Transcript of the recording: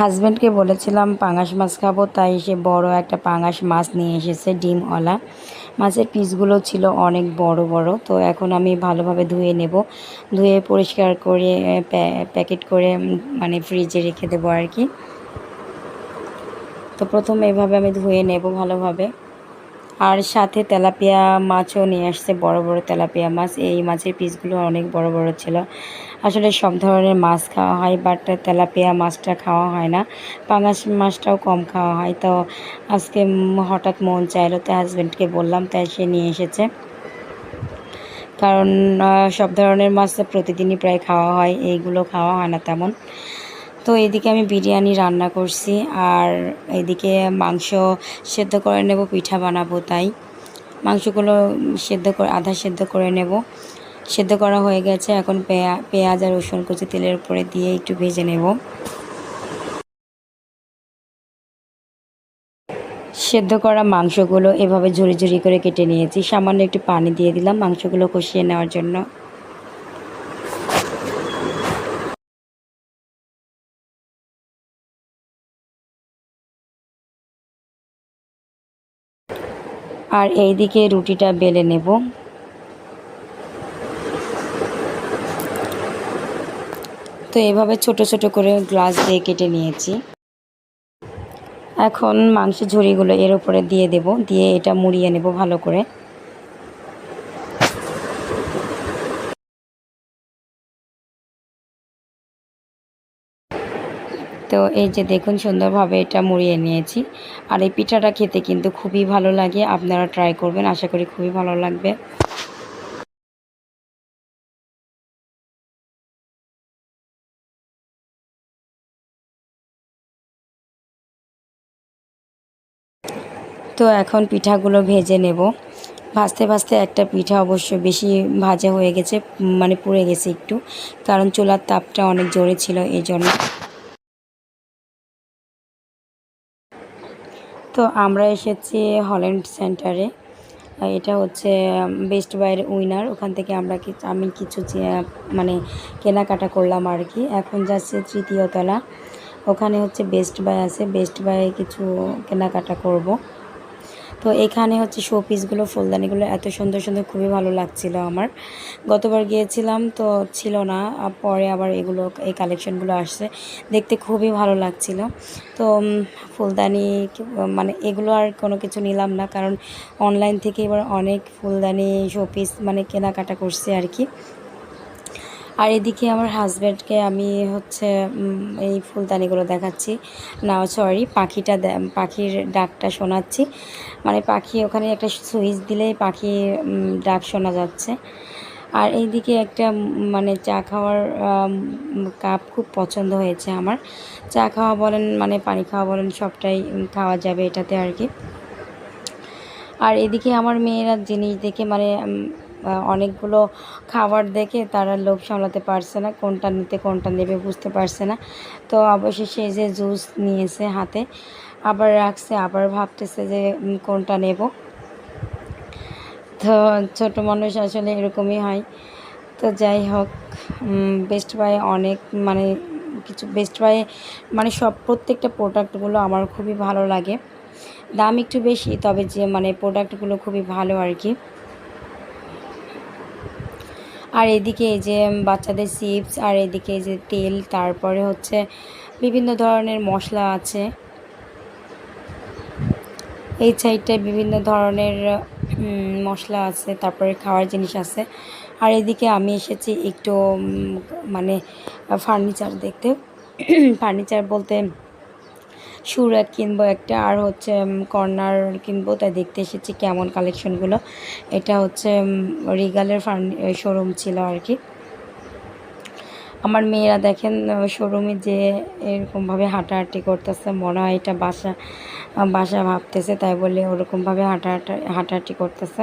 হাজব্যান্ডকে বলেছিলাম, পাঙাশ মাছ খাব। তাই সে বড় একটা পাঙাশ মাছ নিয়ে এসেছে, ডিমওয়ালা। মাছের পিসগুলো ছিল অনেক বড় বড়, তো এখন আমি ভালোভাবে ধুয়ে নেব। ধুয়ে পরিষ্কার করে প্যাকেট করে মানে ফ্রিজে রেখে দেবো আর কি। তো প্রথমে এভাবে আমি ধুয়ে নেব ভালোভাবে। আর সাথে তেলাপিয়া মাছও নিয়ে আসছে, বড় বড় তেলাপিয়া মাছ। এই মাছের পিসগুলো অনেক বড় বড় ছিল। আসলে সব ধরনের মাছ খাওয়া হয় বাট তেলাপিয়া মাছটা খাওয়া হয় না। পাঙাশ মাছটাও কম খাওয়া হয়। তো আজকে হঠাৎ মন চাইলো, তো হাজব্যান্ডকে বললাম, তাই সে নিয়ে এসেছে। কারণ সব ধরনের মাছ প্রতিদিনই প্রায় খাওয়া হয়, এইগুলো খাওয়া হয় না তেমন। তো এদিকে আমি বিরিয়ানি রান্না করছি আর এদিকে মাংস সেদ্ধ করে নেব, পিঠা বানাবো তাই। মাংসগুলো সেদ্ধ করে আধা সেদ্ধ করে নেব। সেদ্ধ করা হয়ে গেছে, এখন পেঁয়া, পেঁয়াজ আর রসুন কুচি তেলের উপরে দিয়ে একটু ভেজে নেব। সেদ্ধ করা মাংসগুলো এভাবে ঝুরি ঝুরি করে কেটে নিয়েছি। সামান্য একটু পানি দিয়ে দিলাম মাংসগুলো কষিয়ে নেওয়ার জন্য। আর এই দিকে রুটিটা বেলে নেব। তো এভাবে ছোট ছোট করে গ্লাস দিয়ে কেটে নিয়েছি। এখন মাংসের ঝুড়িগুলো এর উপরে দিয়ে দেব, দিয়ে এটা মুড়িয়ে নেব ভালো করে। তো এই যে দেখুন সুন্দরভাবে এটা মুড়িয়ে নিয়েছি। আর এই পিঠাটা খেতে কিন্তু খুবই ভালো লাগে, আপনারা ট্রাই করবেন, আশা করি খুবই ভালো লাগবে। তো এখন পিঠাগুলো ভেজে নেব। ভাজতে ভাজতে একটা পিঠা অবশ্য বেশি ভাজা হয়ে গেছে মানে পুড়ে গেছে একটু, কারণ চুলার তাপটা অনেক জোরে ছিল, এই জন্য তো আমরা এসেছি হল্যান্ড সেন্টারে। এটা হচ্ছে বেস্ট বাইয়ের উইনার ওখান থেকে আমরা আমি কিছু মানে কেনাকাটা করলাম আর কি। এখন যাচ্ছে তৃতীয়তলা ওখানে হচ্ছে বেস্ট বাই আছে। বেস্ট বাইয়ে কিছু কেনাকাটা করব। তো এখানে হচ্ছে শো পিসগুলো ফুলদানিগুলো এত সুন্দর সুন্দর খুবই ভালো লাগছিল আমার। গতবার গিয়েছিলাম তো ছিল না পরে আবার এগুলো, এই কালেকশনগুলো আসছে। দেখতে খুবই ভালো লাগছিল। তো ফুলদানি মানে এগুলো আর কোনো কিছু নিলাম না, কারণ অনলাইন থেকে এবার অনেক ফুলদানি শো পিস মানে কেনাকাটা করছে আর কি। আর এদিকে আমার হাজব্যান্ডকে আমি হচ্ছে এই ফুলদানিগুলো দেখাচ্ছি। না সরি পাখিটা পাখির ডাকটা শোনাচ্ছি। মানে পাখি ওখানে একটা সুইচ দিলেই পাখি ডাক শোনা যাচ্ছে। আর এইদিকে একটা মানে চা খাওয়ার কাপ খুব পছন্দ হয়েছে আমার। চা খাওয়া বলেন মানে পানি খাওয়া বলেন, সবটাই খাওয়া যাবে এটাতে আর কি। আর এদিকে আমার মেয়েরা জিনিস দেখে মানে অনেকগুলো খাবার দেখে তারা লোভ সামলাতে পারছে না, কোনটা নিতে, কোনটা নেবে বুঝতে পারছে না। তো অবশেষে যে জুস নিয়েছে হাতে, আবার রাখছে, আবার ভাবতেছে যে কোনটা নেব। তো ছোট মানুষ আসলে এরকমই হয়। তো যাই হোক বেস্ট বাই অনেক মানে কিছু বেস্ট বাই মানে সব প্রত্যেকটা প্রোডাক্টগুলো আমার খুবই ভালো লাগে। দাম একটু বেশি, তবে যে মানে প্রোডাক্টগুলো খুবই ভালো আর কি। আর এদিকে এই যে বাচ্চাদের চিপস আর এদিকে এই যে তেল, তারপরে হচ্ছে বিভিন্ন ধরনের মশলা আছে। এই সাইডটায় বিভিন্ন ধরনের মশলা আছে, তারপরে খাওয়ার জিনিস আছে। আর এদিকে আমি এসেছি একটু মানে ফার্নিচার দেখতে। ফার্নিচার বলতে সুরাত কিনবো, একটা আর হচ্ছে কর্নার কিনবো, তাই দেখতে এসেছি কেমন কালেকশনগুলো। এটা হচ্ছে রিগালের ফার্নি শোরুম ছিল আর কি। আমার মেয়েরা দেখেন শোরুমে যে এরকমভাবে হাঁটাহাঁটি করতেছে, মনে হয় এটা বাসা বাসা ভাবতেছে, তাই বলে ওরকমভাবে হাঁটাহাঁটা, হাঁটাহাঁটি করতেছে।